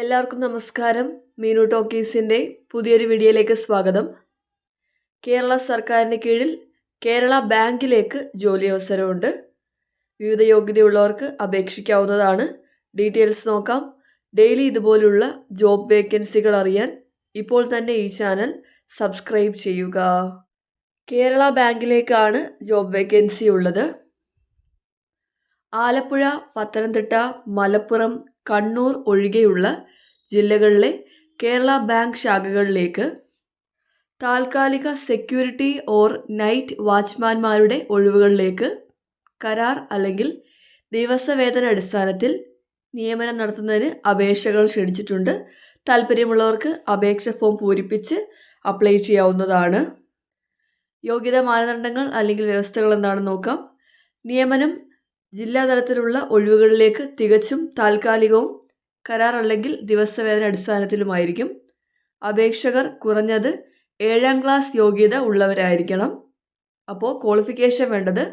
എല്ലാവർക്കും നമസ്കാരം. മീനു ടോക്കീസിന്റെ പുതിയൊരു വീഡിയോയിലേക്ക് സ്വാഗതം. കേരള സർക്കാരിന് കീഴിൽ കേരള ബാങ്കിലേക്ക് ജോലി അവസരമുണ്ട്. വിവിധ യോഗ്യതയുള്ളവർക്ക് അപേക്ഷിക്കാവുന്നതാണ്. ഡീറ്റെയിൽസ് നോക്കാം. ഡെയിലി ഇതുപോലുള്ള ജോബ് വേക്കൻസികൾ അറിയാൻ ഇപ്പോൾ തന്നെ ഈ ചാനൽ സബ്സ്ക്രൈബ് ചെയ്യുക. കേരള ബാങ്കിലേക്കാണ് ജോബ് വേക്കൻസി ഉള്ളത്. ആലപ്പുഴ പത്തനംതിട്ട മലപ്പുറം കണ്ണൂർ ഒഴികെയുള്ള ജില്ലകളിലെ കേരള ബാങ്ക് ശാഖകളിലേക്ക് താൽക്കാലിക സെക്യൂരിറ്റി ഓർ നൈറ്റ് വാച്ച്മാൻമാരുടെ ഒഴിവുകളിലേക്ക് കരാർ അല്ലെങ്കിൽ ദിവസവേതന അടിസ്ഥാനത്തിൽ നിയമനം നടത്തുന്നതിന് അപേക്ഷകൾ ക്ഷണിച്ചിട്ടുണ്ട്. താല്പര്യമുള്ളവർക്ക് അപേക്ഷ ഫോം പൂരിപ്പിച്ച് അപ്ലൈ ചെയ്യാവുന്നതാണ്. യോഗ്യതാ മാനദണ്ഡങ്ങൾ അല്ലെങ്കിൽ വ്യവസ്ഥകൾ എന്താണെന്ന് നോക്കാം. നിയമനം ജില്ലാതലത്തിലുള്ള ഒഴിവുകളിലേക്ക് തികച്ചും താൽക്കാലികവും കരാർ അല്ലെങ്കിൽ ദിവസവേതന അടിസ്ഥാനത്തിലുമായിരിക്കും. അപേക്ഷകർ കുറഞ്ഞത് ഏഴാം ക്ലാസ് യോഗ്യത ഉള്ളവരായിരിക്കണം. അപ്പോൾ ക്വാളിഫിക്കേഷൻ വേണ്ടത്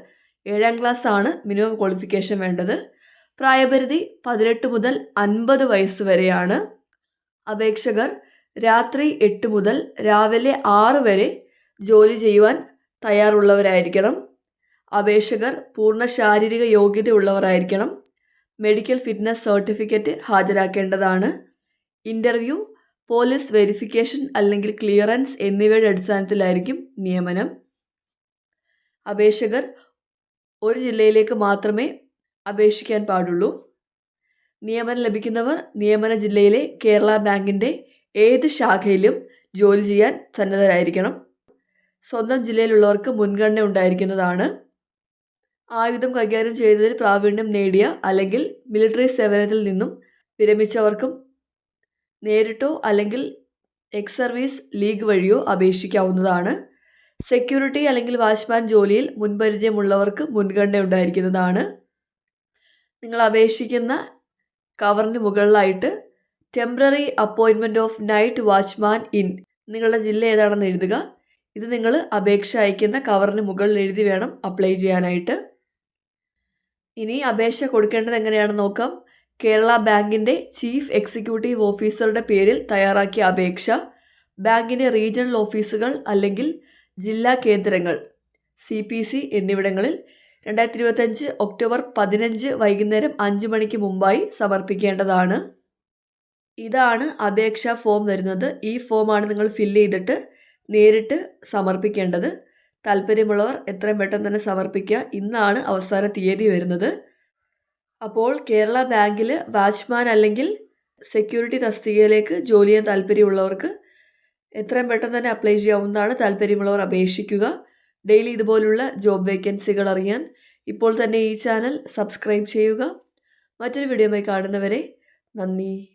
ഏഴാം ക്ലാസ് ആണ് മിനിമം ക്വാളിഫിക്കേഷൻ വേണ്ടത്. പ്രായപരിധി പതിനെട്ട് മുതൽ അൻപത് വയസ്സ് വരെയാണ്. അപേക്ഷകർ രാത്രി എട്ട് മുതൽ രാവിലെ ആറ് വരെ ജോലി ചെയ്യുവാൻ തയ്യാറുള്ളവരായിരിക്കണം. അപേക്ഷകർ പൂർണ ശാരീരിക യോഗ്യത ഉള്ളവരായിരിക്കണം മെഡിക്കൽ ഫിറ്റ്നസ് സർട്ടിഫിക്കറ്റ് ഹാജരാക്കേണ്ടതാണ്. ഇന്റർവ്യൂ പോലീസ് വെരിഫിക്കേഷൻ അല്ലെങ്കിൽ ക്ലിയറൻസ് എന്നിവയുടെ അടിസ്ഥാനത്തിലായിരിക്കും നിയമനം. അപേക്ഷകർ ഒരു ജില്ലയിലേക്ക് മാത്രമേ അപേക്ഷിക്കാൻ പാടുള്ളൂ. നിയമനം ലഭിക്കുന്നവർ നിയമന ജില്ലയിലെ കേരള ബാങ്കിന്റെ ഏത് ശാഖയിലും ജോലി ചെയ്യാൻ സന്നദ്ധരായിരിക്കണം. സ്വന്തം ജില്ലയിലുള്ളവർക്ക് മുൻഗണന ഉണ്ടായിരിക്കുന്നതാണ്. ആയുധം കൈകാര്യം ചെയ്യുന്നതിൽ പ്രാവീണ്യം നേടിയ അല്ലെങ്കിൽ മിലിറ്ററി സേവനത്തിൽ നിന്നും വിരമിച്ചവർക്കും നേരിട്ടോ അല്ലെങ്കിൽ എക്സ് സർവീസ് ലീഗ് വഴിയോ അപേക്ഷിക്കാവുന്നതാണ്. സെക്യൂരിറ്റി അല്ലെങ്കിൽ വാച്ച്മാൻ ജോലിയിൽ മുൻപരിചയമുള്ളവർക്ക് മുൻഗണന ഉണ്ടായിരിക്കുന്നതാണ്. നിങ്ങൾ അപേക്ഷിക്കുന്ന കവറിന് മുകളിലായിട്ട് ടെമ്പററി അപ്പോയിൻമെന്റ് ഓഫ് നൈറ്റ് വാച്ച്മാൻ ഇൻ നിങ്ങളുടെ ജില്ല ഏതാണെന്ന് എഴുതുക. ഇത് നിങ്ങൾ അപേക്ഷ അയക്കുന്ന കവറിന് മുകളിൽ എഴുതി വേണം അപ്ലൈ ചെയ്യാനായിട്ട്. ഇനി അപേക്ഷ കൊടുക്കേണ്ടത് എങ്ങനെയാണെന്ന് നോക്കാം. കേരള ബാങ്കിന്റെ ചീഫ് എക്സിക്യൂട്ടീവ് ഓഫീസറുടെ പേരിൽ തയ്യാറാക്കിയ അപേക്ഷ ബാങ്കിന്റെ റീജിയണൽ ഓഫീസുകൾ അല്ലെങ്കിൽ ജില്ലാ കേന്ദ്രങ്ങൾ സി പി സി എന്നിവിടങ്ങളിൽ രണ്ടായിരത്തി ഇരുപത്തഞ്ച് ഒക്ടോബർ പതിനഞ്ച് വൈകുന്നേരം അഞ്ച് മണിക്ക് മുമ്പായി സമർപ്പിക്കേണ്ടതാണ്. ഇതാണ് അപേക്ഷാ ഫോം വരുന്നത്. ഈ ഫോമാണ് നിങ്ങൾ ഫില്ല് ചെയ്തിട്ട് നേരിട്ട് സമർപ്പിക്കേണ്ടത്. താല്പര്യമുള്ളവർ എത്രയും പെട്ടെന്ന് തന്നെ സമർപ്പിക്കുക. ഇന്നാണ് അവസാന തീയതി വരുന്നത്. അപ്പോൾ കേരള ബാങ്കിൽ വാച്ച്മാൻ അല്ലെങ്കിൽ സെക്യൂരിറ്റി തസ്തികയിലേക്ക് ജോലി ചെയ്യാൻ താല്പര്യമുള്ളവർക്ക് എത്രയും പെട്ടെന്ന് തന്നെ അപ്ലൈ ചെയ്യാവുന്നതാണ് താല്പര്യമുള്ളവർ അപേക്ഷിക്കുക. ഡെയിലി ഇതുപോലുള്ള ജോബ് വേക്കൻസികൾ അറിയാൻ ഇപ്പോൾ തന്നെ ഈ ചാനൽ സബ്സ്ക്രൈബ് ചെയ്യുക. മറ്റൊരു വീഡിയോയുമായി കാണുന്നവരെ നന്ദി.